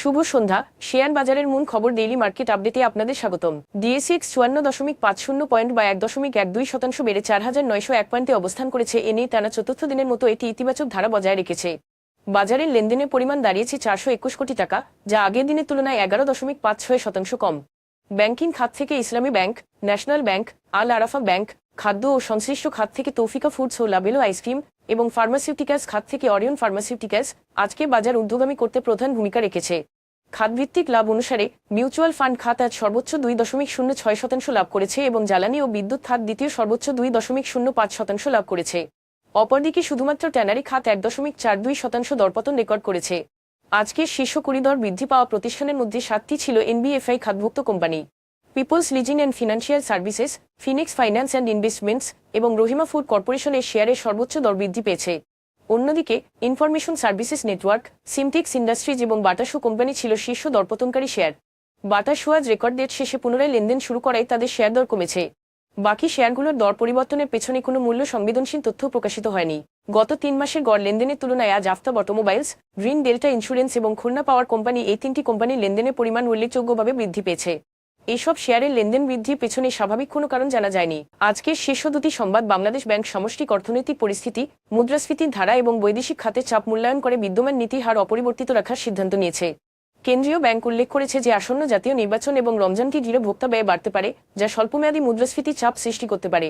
শুভ সন্ধ্যা। Share বাজারের মূল খবর ডেইলি মার্কেট আপডেটে আপনাদের স্বাগতম। ডিএসিক্স চুয়ান্ন দশমিক পাঁচ শূন্য পয়েন্ট বা এক দশমিক এক দুই শতাংশ বেড়ে চার হাজার নয়শো এক পয়েন্টে অবস্থান করেছে। এ নিয়ে টানা চতুর্থ দিনের মতো এটি ইতিবাচক ধারা বজায় রেখেছে। বাজারের লেনদেনের পরিমাণ দাঁড়িয়েছে চারশো একুশ কোটি টাকা, যা আগের দিনের তুলনায় এগারো দশমিক পাঁচ ছয় শতাংশ কম। ব্যাংকিং খাত থেকে Islami bank, national bank, Al Arafah bank, খাদ্য ও সংশ্লিষ্ট খাত থেকে তৌফিকা ফুডস ও লাবেলো আইসক্রিম এবং ফার্মাসিউটিক্যালস খাত থেকে অরিয়ন ফার্মাসিউটিক্যালস আজকে বাজার ঊর্ধ্বগামী করতে প্রধান ভূমিকা রেখেছে। খাতভিত্তিক লাভ অনুসারে মিউচুয়াল ফান্ড খাত আজ সর্বোচ্চ দুই দশমিক শূন্য ছয় শতাংশ লাভ করেছে এবং জ্বালানি ও বিদ্যুৎ খাত দ্বিতীয় সর্বোচ্চ দুই দশমিক শূন্য পাঁচ শতাংশ লাভ করেছে। অপরদিকে শুধুমাত্র ট্যানারি খাত এক দশমিক চার দুই শতাংশ দরপতন রেকর্ড করেছে। আজকের শীর্ষ কুড়ি দর বৃদ্ধি পাওয়া প্রতিষ্ঠানের মধ্যে সাতটি ছিল NBFI খাতভুক্ত company. Peoples leasing and financial services, Phoenix finance and investments এবং রহিমা ফুড কর্পোরেশনের শেয়ারের সর্বোচ্চ দর বৃদ্ধি পেয়েছে। অন্যদিকে, information services network Simtex industries এবং বাটাসু কোম্পানি ছিল শীর্ষ দরপতনকারী শেয়ার। বাটাসু আজ রেকর্ড ডেট শেষে পুনরায় লেনদেন শুরু করায় তাদের শেয়ার দর কমেছে। বাকি শেয়ারগুলোর দর পরিবর্তনের পেছনে কোনো মূল্য সংবেদনশীল তথ্য প্রকাশিত হয়নি। গত তিন মাসের গড় লেনদেনের তুলনায় আজ Aftab automobiles, green delta insurance এবং খুলনা পাওয়ার কোম্পানি এই তিনটি কোম্পানির লেনদেনের পরিমাণ উল্লেখযোগ্যভাবে বৃদ্ধি পেয়েছে। এসব শেয়ারের লেনদেন বৃদ্ধির পেছনে স্বাভাবিক কোনো কারণ জানা যায়নি। আজকের শীর্ষ দুটি সংবাদ বাংলাদেশ ব্যাংক সামষ্টিক অর্থনৈতিক পরিস্থিতি, মুদ্রাস্ফীতির ধারা এবং বৈদেশিক খাতে চাপ মূল্যায়ন করে বিদ্যমান নীতি হার অপরিবর্তিত রাখার সিদ্ধান্ত নিয়েছে। কেন্দ্রীয় ব্যাংক উল্লেখ করেছে যে আসন্ন জাতীয় নির্বাচন এবং রমজানকে ঘিরে ভোক্তা ব্যয় বাড়তে পারে, যা স্বল্পমেয়াদী মুদ্রাস্ফীতি চাপ সৃষ্টি করতে পারে।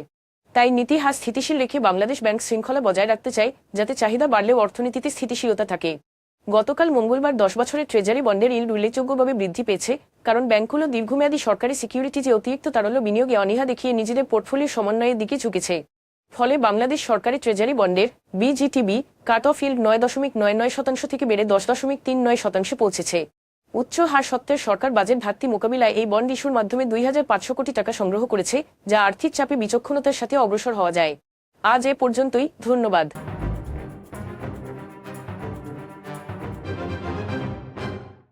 তাই নীতি হার স্থিতিশীল রেখে বাংলাদেশ ব্যাংক শৃঙ্খলা বজায় রাখতে চায়, যাতে চাহিদা বাড়লেও অর্থনীতিতে স্থিতিশীলতা থাকে। গতকাল মঙ্গলবার দশ বছরের ট্রেজারি বন্ডের ইল্ড উল্লেখযোগ্যভাবে বৃদ্ধি পেয়েছে কারণ ব্যাংকগুলো দীর্ঘমেয়াদী সরকারি সিকিউরিটি যে অতিরিক্ত তারল্য বিনিয়োগে অনীহা দেখিয়ে নিজেদের পোর্টফোলিও সমন্বয়ের দিকে ঝুঁকেছে। ফলে বাংলাদেশ সরকারি ট্রেজারি বন্ডের বিজিটিবি কাট অফ ইল্ড নয় দশমিক নয় নয় শতাংশ থেকে বেড়ে দশ দশমিক তিন নয় শতাংশে পৌঁছেছে। উচ্চ হার সত্ত্বের সরকার বাজেট ঘাটতি মোকাবিলায় এই বন্ড ইস্যুর মাধ্যমে দুই হাজার পাঁচশো কোটি টাকা সংগ্রহ করেছে, যা আর্থিক চাপে বিচক্ষণতার সাথে অগ্রসর হওয়া যায়। আজ এ পর্যন্তই, ধন্যবাদ।